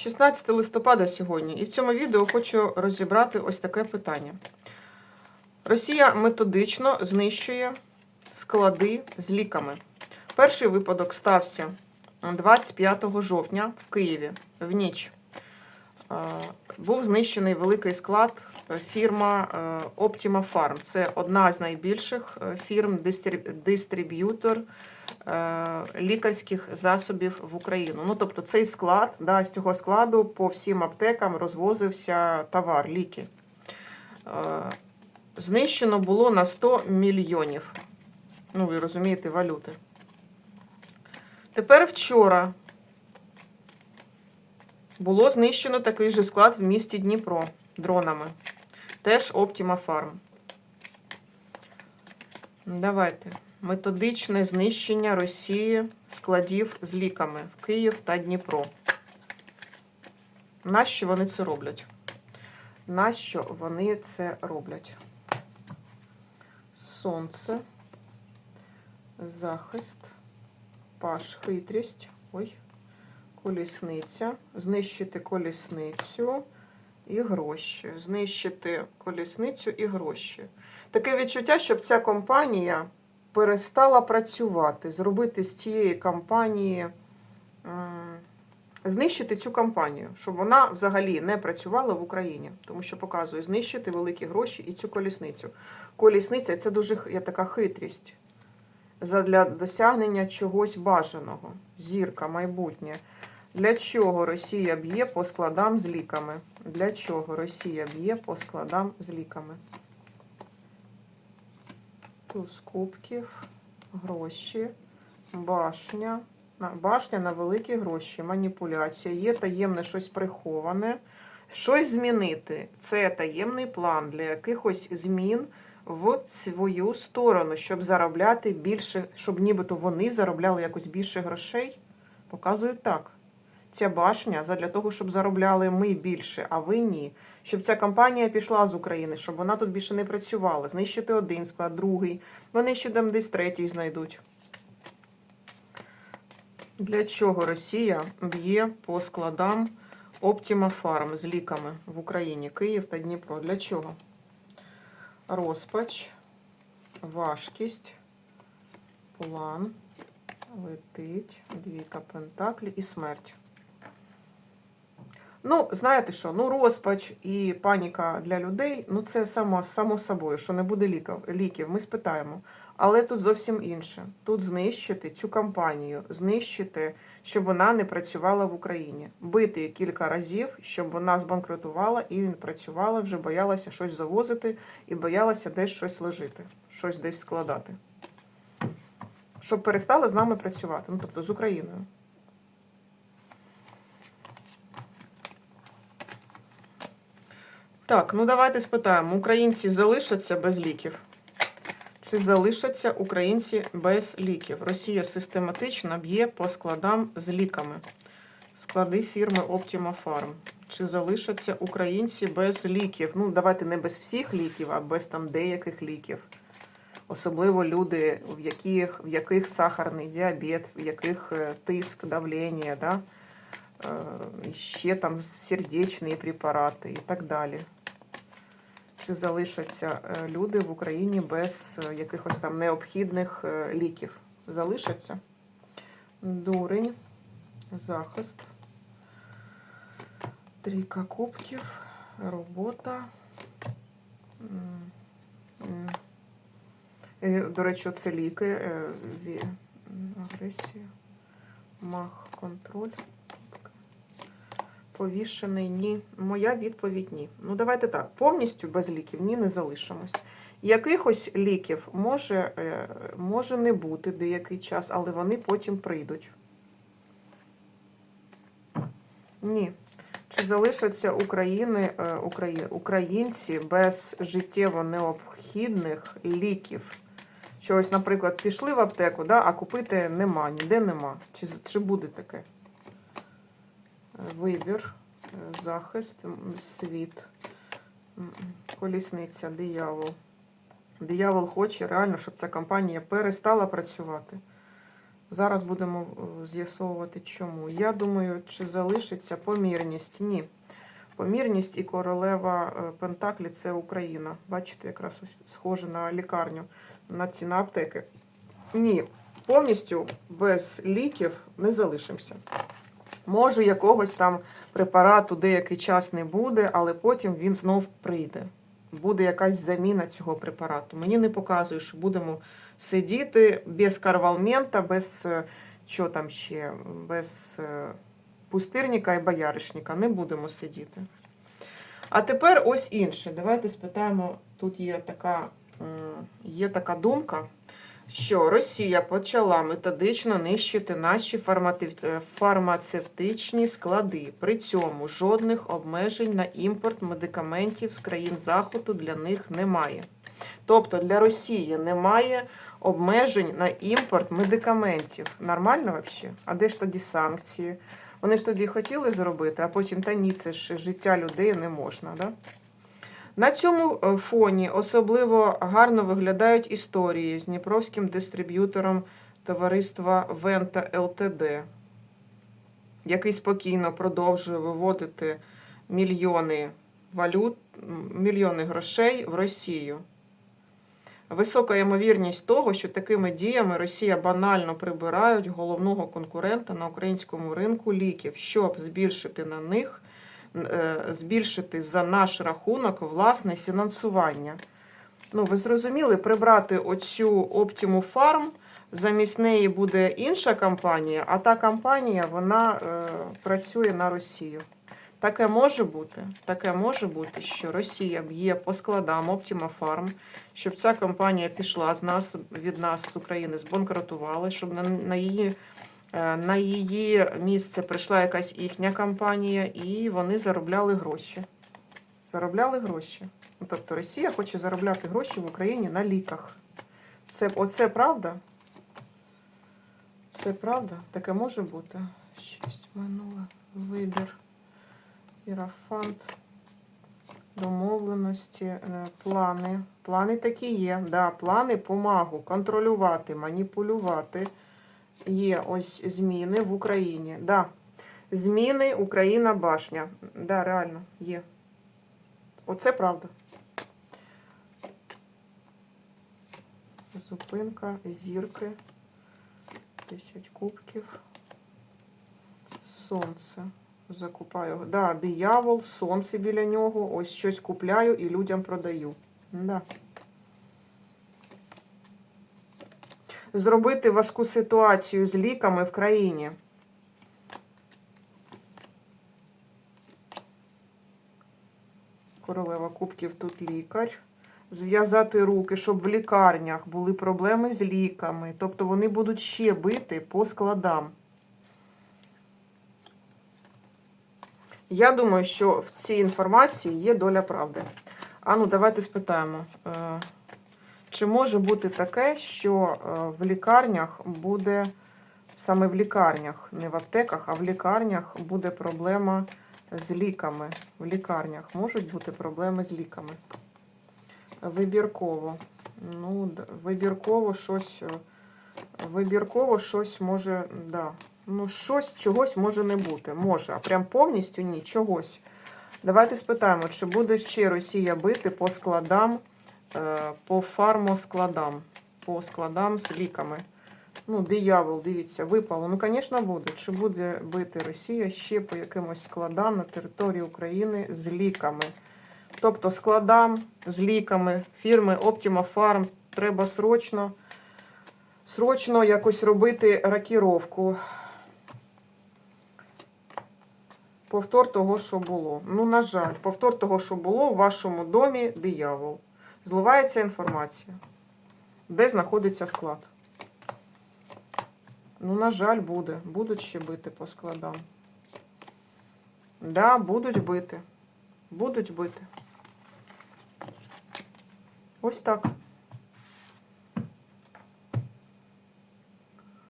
16 листопада сьогодні, і в цьому відео хочу розібрати ось таке питання. Росія методично знищує склади з ліками. Перший випадок стався 25 жовтня в Києві в ніч. Е, Був знищений великий склад е, фірма е, Optima Farm. Це одна з найбільших фірм, дистриб- дистриб'ютор лікарських засобів в Україну. Ну, тобто цей склад, да, з цього складу по всім аптекам розвозився товар, ліки. Е, Знищено було на 100 мільйонів. Ну, ви розумієте, валюти. Тепер вчора було знищено такий же склад в місті Дніпро дронами. Теж Optima Farm. Давайте. Методичне знищення Росії складів з ліками в Київ та Дніпро. Нащо вони це роблять? Нащо вони це роблять? Сонце, захист, паш, хитрість. Ой, колісниця. Знищити колісницю і гроші. Знищити колісницю і гроші. Таке відчуття, щоб ця компанія перестала працювати, зробити з цієї компанії, м, знищити цю компанію, щоб вона взагалі не працювала в Україні, тому що показує знищити великі гроші і цю колісницю. Колісниця це дуже є така хитрість для досягнення чогось бажаного. Зірка, майбутнє. Для чого Росія б'є по складам з ліками? Для чого Росія б'є по складам з ліками? Туз кубків, гроші, башня. Башня на великі гроші, маніпуляція. Є таємне щось приховане. Щось змінити. Це таємний план для якихось змін в свою сторону, щоб заробляти більше, щоб нібито вони заробляли якось більше грошей. Показують так. Ця башня задля того, щоб заробляли ми більше, а ви ні. Щоб ця компанія пішла з України, щоб вона тут більше не працювала. Знищити один склад, другий. Вони ще там десь третій знайдуть. Для чого Росія б'є по складам Optima Farm з ліками в Україні, Київ та Дніпро? Для чого? Розпач, важкість, план, летить, двійка пентаклі і смерть. Ну, знаєте що, ну розпач і паніка для людей, ну це само, само собою, що не буде ліків, ліків, ми спитаємо. Але тут зовсім інше. Тут знищити цю кампанію, знищити, щоб вона не працювала в Україні. Бити кілька разів, щоб вона збанкрутувала і не працювала, вже боялася щось завозити і боялася десь щось ложити, щось десь складати. Щоб перестала з нами працювати, ну тобто з Україною. Так, ну давайте спитаємо: українці залишаться без ліків? Чи залишаться українці без ліків? Росія систематично б'є по складам з ліками. Склади фірми Optima Farm. Чи залишаться українці без ліків? Ну, давайте не без всіх ліків, а без там деяких ліків. Особливо люди, в яких, в яких сахарний діабет, в яких е, тиск, давлення, да? Е, ще там сердечні препарати і так далі. Чи залишаться е, люди в Україні без е, якихось там необхідних е, ліків? Залишаться? Дурень, захист, трійка кубків, робота. До речі, це ліки, агресія, мах, контроль. Повішений ні. Моя відповідь ні. Ну, давайте так. Повністю без ліків ні, не залишимось. Якихось ліків може, е, може не бути деякий час, але вони потім прийдуть. Ні. Чи залишаться України, е, Украї- українці без життєво необхідних ліків? Що наприклад, пішли в аптеку, да, а купити нема, ніде нема. Чи, чи буде таке? Вибір, е, захист, світ, колісниця, диявол. Диявол хоче реально, щоб ця компанія перестала працювати. Зараз будемо е, з'ясовувати, чому. Я думаю, чи залишиться помірність? Ні. Помірність і королева е, Пентаклі це Україна. Бачите, якраз ось схоже на лікарню, на ці на аптеки. Ні, повністю без ліків не залишимося. Може, якогось там препарату деякий час не буде, але потім він знов прийде. Буде якась заміна цього препарату. Мені не показує, що будемо сидіти без карвалмента, без е, що там ще, без е, пустирника і бояришника. Не будемо сидіти. А тепер ось інше. Давайте спитаємо: тут є така, є така думка, що Росія почала методично нищити наші е, фармацевтичні склади. При цьому жодних обмежень на імпорт медикаментів з країн Заходу для них немає. Тобто для Росії немає обмежень на імпорт медикаментів. Нормально взагалі? А де ж тоді санкції? Вони ж тоді хотіли зробити, а потім та ні, це ж життя людей не можна. Да? На цьому е, фоні особливо гарно виглядають історії з дніпровським дистриб'ютором товариства Вента ЛТД, який спокійно продовжує виводити мільйони валют, мільйони грошей в Росію. Висока ймовірність того, що такими діями Росія банально прибирають головного конкурента на українському ринку ліків, щоб збільшити на них, збільшити за наш рахунок власне фінансування. Ну, ви зрозуміли, прибрати оцю Optimu Farm, замість неї буде інша компанія, а та компанія вона е, працює на Росію. Таке може бути. Таке може бути, що Росія б'є по складам Optima Farm, щоб ця компанія пішла з нас від нас з України, збанкрутувала, щоб на, на її. Е, На її місце прийшла якась їхня компанія, і вони заробляли гроші. Заробляли гроші. Тобто Росія хоче заробляти гроші в Україні на ліках. Це, оце правда? Це правда? Таке може бути? Шість минуле. Вибір. Ірафант. Домовленості, е, плани. Плани такі є. Да, плани помагу контролювати, маніпулювати. Є ось зміни в Україні. Да. Зміни Україна башня. Да, реально, є. Оце правда. Зупинка, зірки. 10 кубків. Сонце. Закупаю. Да, диявол, сонце біля нього. Ось щось купляю і людям продаю. Да. Зробити важку ситуацію з ліками в країні. Королева кубків тут лікар. Зв'язати руки, щоб в лікарнях були проблеми з ліками. Тобто вони будуть ще бити по складам. Я думаю, що в цій інформації є доля правди. А ну, давайте спитаємо. Чи може бути таке, що е, в лікарнях буде, саме в лікарнях, не в аптеках, а в лікарнях буде проблема з ліками. В лікарнях можуть бути проблеми з ліками. Вибірково. Ну, вибірково щось. е, Вибірково щось може, да. Ну, щось, чогось може не бути. Може, а прям повністю ні, чогось. Давайте спитаємо, чи буде ще Росія бити по складам, по фармоскладам, по складам з ліками. Ну, диявол, дивіться, випало. Ну, звісно, буде. Чи буде бити Росія ще по якимось складам на території України з ліками? Тобто складам з ліками фірми Optima Farm треба срочно, срочно якось робити ракіровку. Повтор того, що було. Ну, на жаль, повтор того, що було в вашому домі диявол. Зливається інформація. Де знаходиться склад? Ну, на жаль, буде. Будуть ще бити по складам. Да, будуть бити. Будуть бити. Ось так.